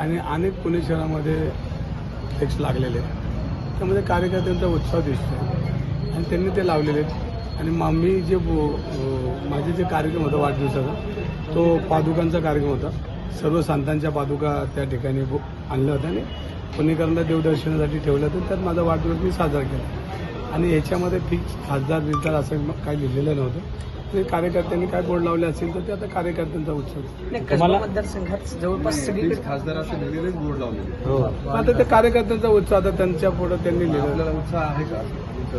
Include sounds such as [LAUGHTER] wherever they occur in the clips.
आणि अनेक पुणे शहरामध्ये फ्लेक्स लागलेले. आहेत त्यामध्ये कार्यकर्त्यांचा उत्साह दिसतो आणि त्यांनी ते लावलेले आहेत. आणि मा- मी जे बो- माझे जे कार्यक्रम होता वाढदिवसाचा तो पादुकांचा कार्यक्रम होता. सर्व संतांच्या पादुका त्या ठिकाणी आणल्या होत्या आणि पुणेकरांना देवदर्शनासाठी ठेवलं होतं त्यात माझा वाढदिवस मी साजरा केला. आणि याच्यामध्ये फिक्स खासदार बिरदार असं काही लिहिलेलं नव्हतं. ते कार्यकर्त्यांनी काय बोर्ड लावले असेल तर ते आता कार्यकर्त्यांचा उत्सव. मतदारसंघात जवळपास सगळीकडे खासदार असं लिहिलेलेच बोर्ड लावलेले हो. आता ते कार्यकर्त्यांचा उत्साह आता त्यांच्या पुढे त्यांनी लिहिलं आपल्याला उत्साह आहे का?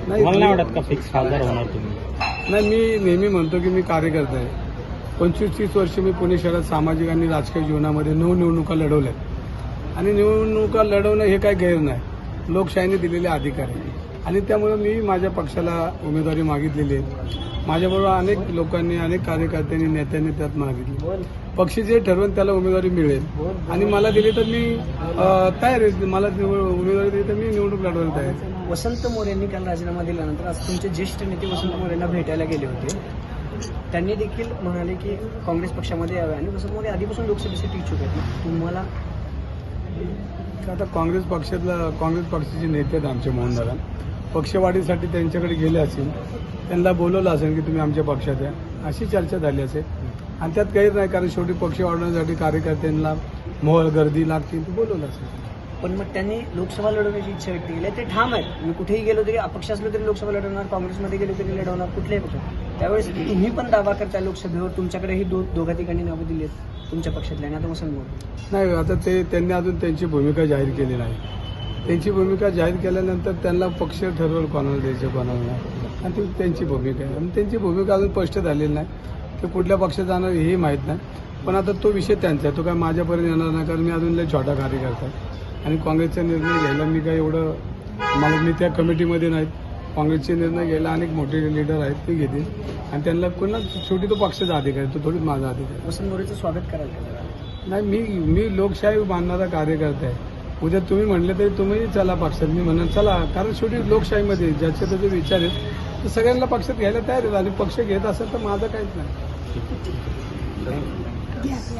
नाही मला नाही वाटत का फिक्स खासदार होणार तुम्ही? नाही मी नेहमी म्हणतो की मी कार्यकर्ता आहे. पंचवीस तीस वर्ष मी पुणे शहरात सामाजिक आणि राजकीय जीवनामध्ये नऊ निवडणुका लढवल्या आणि निवडणुका लढवणं हे काही गैर नाही. लोकशाहीने दिलेले अधिकार आहे आणि त्यामुळे मी माझ्या पक्षाला उमेदवारी मागितलेली आहे. माझ्याबरोबर अनेक लोकांनी अनेक कार्यकर्त्यांनी नेत्यांनी त्यात मागितली. पक्ष जे ठरवून त्याला उमेदवारी मिळेल. आणि मला दिली तर मी तयार आहे. मला उमेदवारी दिली तर मी निवडणूक लढवायला तयार आहे. वसंत मोरेंनी काल राजीनामा दिल्यानंतर आज तुमचे ज्येष्ठ नेते वसंत मोरेंना भेटायला गेले होते. त्यांनी देखील म्हणाले की काँग्रेस पक्षामध्ये यावे. आणि वसंत मोरे आधीपासून लोकसभेसाठी इच्छुक आहेत. तुम्हाला? आता काँग्रेस पक्षातला काँग्रेस पक्षाचे नेते आहेत आमचे मोहनदादा. पक्षवाढीसाठी त्यांच्याकडे गेले असेल त्यांना बोलवलं असेल की तुम्ही आमच्या पक्षात या अशी चर्चा झाली असेल. आणि त्यात काही नाही कारण शेवटी पक्ष वाढवण्यासाठी कार्यकर्त्यांना मोहळ गर्दी लागते ते बोलवलं असेल. पण मग त्यांनी लोकसभा लढवण्याची इच्छा व्यक्त केली. आहे. ते ठाम आहेत. मी कुठेही गेलो तरी अपक्ष असलो तरी लोकसभा लढवणार काँग्रेसमध्ये गेलो तरी लढवणार कुठल्याही पक्ष त्यावेळेस तुम्ही पण दावा करता लोकसभेवर. तुमच्याकडेही दो दोघा ठिकाणी नावं दिली आहेत तुमच्या पक्षातल्या. आता मोरे नाही आता ते त्यांनी अजून त्यांची भूमिका जाहीर केली नाही त्यांची भूमिका जाहीर केल्यानंतर त्यांना पक्ष ठरवेल कोणाला द्यायचं कोणाला नाही. आणि ती त्यांची भूमिका आहे. आणि त्यांची भूमिका अजून स्पष्ट झालेली नाही ते कुठल्या पक्षात जाणार हेही माहीत नाही. पण आता तो विषय त्यांचा आहे. तो काय माझ्यापर्यंत येणार नाही कारण मी अजून लय छोटा कार्यकर्ता आहे. आणि काँग्रेसचा निर्णय घ्यायला मी काय एवढं मला मी त्या कमिटीमध्ये नाहीत काँग्रेसचे निर्णय घ्यायला अनेक मोठे लिडर आहेत ते घेतील. आणि त्यांना पुन्हा शेवटी तो पक्षाचा अधिकार आहे. तो थोडीच माझा अधिकार आहे. स्वागत करायला नाही मी मी लोकशाही मानणारा कार्यकर्ता आहे. उद्या तुम्ही म्हणले तरी तुम्ही चला पक्षात. मी म्हणून चला कारण शेवटी लोकशाहीमध्ये ज्याचे त्याचे विचार आहेत ते सगळ्यांना पक्षात घ्यायला तयार आहेत आणि पक्ष घेत असेल तर माझं काहीच नाही. [LAUGHS]